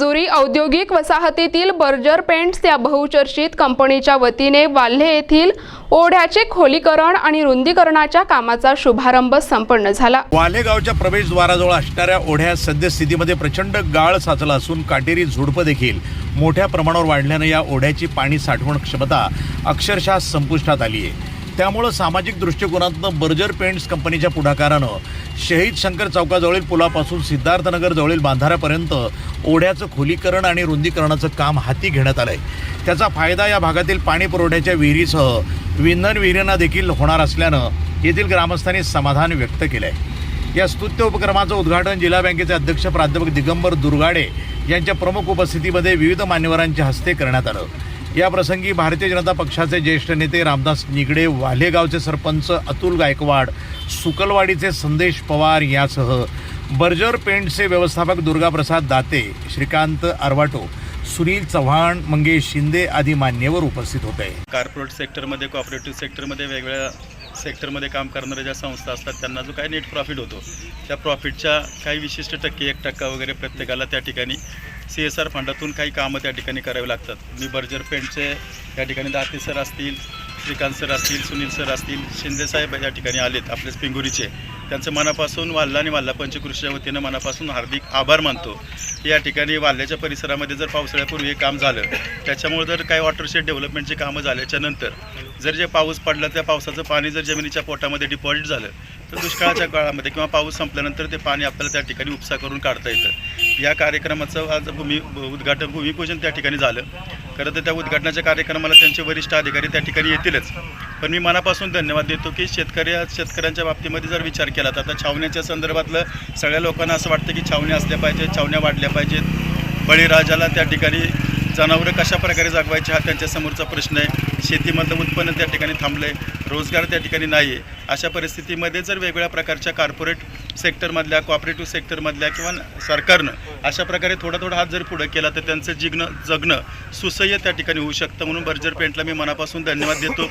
जेजुरी औद्योगिक वसाहतीतील Berger paints या बहुचर्चित कंपनीच्या वतीने वाल्हे येथील ओढ्याचे खोलीकरण आणि रुंदीकरणाच्या कामाचा शुभारंभ संपन्न झाला. वालेगावच्या प्रवेशद्वाराजवळ असणाऱ्या ओढ्या सद्यस्थितीमध्ये प्रचंड गाळ साचला असून काटेरी झुडपं देखील मोठ्या प्रमाणावर वाढल्यानं या ओढ्याची पाणी साठवण क्षमता अक्षरशः संपुष्टात आली आहे त्यामुळं सामाजिक दृष्टिकोनातनं बर्जर पेंट्स कंपनीच्या पुढाकारानं शहीद शंकर चौकाजवळील पुलापासून सिद्धार्थनगरजवळील बांधाऱ्यापर्यंत ओढ्याचं खोलीकरण आणि रुंदीकरणाचं काम हाती घेण्यात आलंय. त्याचा फायदा या भागातील पाणी पुरवठ्याच्या विहिरीसह विंधन विहिरींना देखील होणार असल्यानं येथील ग्रामस्थांनी समाधान व्यक्त केलं आहे या स्तुत्य उपक्रमाचं उद्घाटन जिल्हा बँकेचे अध्यक्ष प्राध्यापक दिगंबर दुर्गाडे यांच्या प्रमुख उपस्थितीमध्ये विविध मान्यवरांच्या हस्ते करण्यात आलं. या प्रसंगी भारतीय जनता पक्षाचे ज्येष्ठ नेते रामदास निगडे वालेगावचे सरपंच अतुल गायकवाड सुकलवाडीचे संदेश पवार यासह बर्जर पेंटचे व्यवस्थापक दुर्गाप्रसाद दाते श्रीकांत आरवाटो सुनील चव्हाण मंगेश शिंदे आदी मान्यवर उपस्थित होते. कॉर्पोरेट सेक्टरमध्ये कॉपरेटिव्ह सेक्टरमध्ये वेगवेगळ्या सेक्टरमध्ये काम करणाऱ्या ज्या संस्था असतात त्यांना जो काही नेट प्रॉफिट होतो त्या प्रॉफिटच्या काही विशिष्ट टक्के एक टक्का वगैरे प्रत्येकाला त्या ठिकाणी सी एस आर फंडातून काही कामं त्या ठिकाणी करावी लागतात. मी बर्जर पेंटचे या ठिकाणी दाते सर असतील श्रीकांत सर असतील सुनील सर असतील शिंदेसाहेब या ठिकाणी आलेत आपलेच पिंगुरीचे. त्यांचं मनापासून वाल्ला आणि वाल्ला पंचकृषीच्या वतीनं मनापासून हार्दिक आभार मानतो. या ठिकाणी वाल्ल्याच्या परिसरामध्ये जर पावसाळ्यापूर्वी हे काम झालं त्याच्यामुळे जर काही वॉटरशेड डेव्हलपमेंटची कामं झाल्याच्यानंतर जर जे पाऊस पडला त्या पावसाचं पाणी जर जमिनीच्या पोटामध्ये डिपॉझिट झालं तर दुष्काळाच्या काळामध्ये किंवा पाऊस संपल्यानंतर ते पाणी आपल्याला त्या ठिकाणी उपसा करून काढता येतं. या कार्यक्रमाचं आज भूमी उद्घाटन भूमिपूजन त्या ठिकाणी झालं. खरं तर त्या उद्घाटनाच्या कार्यक्रमाला त्यांचे वरिष्ठ अधिकारी त्या ठिकाणी येतीलच. पण मी मनापासून धन्यवाद देतो की शेतकरी शेतकऱ्यांच्या बाबतीमध्ये जर विचार केला तर आता छावण्याच्या संदर्भातलं सगळ्या लोकांना असं वाटतं की छावण्या असल्या पाहिजेत छावण्या वाढल्या पाहिजेत. बळीराजाला त्या ठिकाणी जनावरं कशा प्रकारे जागवायचे हा त्यांच्यासमोरचा प्रश्न आहे. शेतीमधलं उत्पन्न त्या ठिकाणी थांबलं आहे रोजगार त्या ठिकाणी नाही आहे अशा परिस्थितीमध्ये जर वेगवेगळ्या प्रकारच्या कॉर्पोरेट सेक्टरमधल्या कॉपरेटिव्ह सेक्टरमधल्या किंवा सरकारनं अशा प्रकारे थोडा थोडा हात जर पुढं केला तर त्यांचं जिग्न जगणं सुसह्य त्या ठिकाणी होऊ शकतं म्हणून बर्जर पेंटला मी मनापासून धन्यवाद देतो.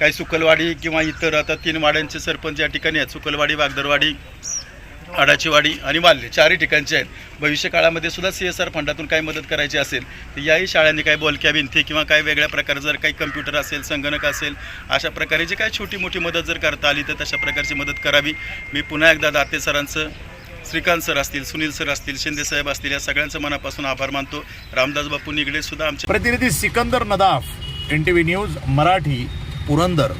काही सुकलवाडी किंवा इतर आता तीन वाड्यांचे सरपंच या ठिकाणी आहेत. सुकलवाडी वागदरवाडी आडाचीवाडी आणि वाल्हे चारही ठिकाणचे आहेत. भविष्य काळामध्ये सुद्धा सी एस आर फंडातून काही मदत करायची असेल तर याही शाळांनी काही बोलक्या भिंती किंवा काही वेगळ्या प्रकारे जर काही कम्प्युटर असेल संगणक असेल अशा प्रकारे जी काही छोटी मोठी मदत जर करता आली तर तशा प्रकारची मदत करावी. मी पुन्हा एकदा दाते सरांचं श्रीकांत सर असतील सुनील सर असतील शिंदे साहेब असतील या सगळ्यांचं मनापासून आभार मानतो. रामदास बापू निगडे सुद्धा आमचे प्रतिनिधी Sikandar Nadaf N T V news Marathi Purandar.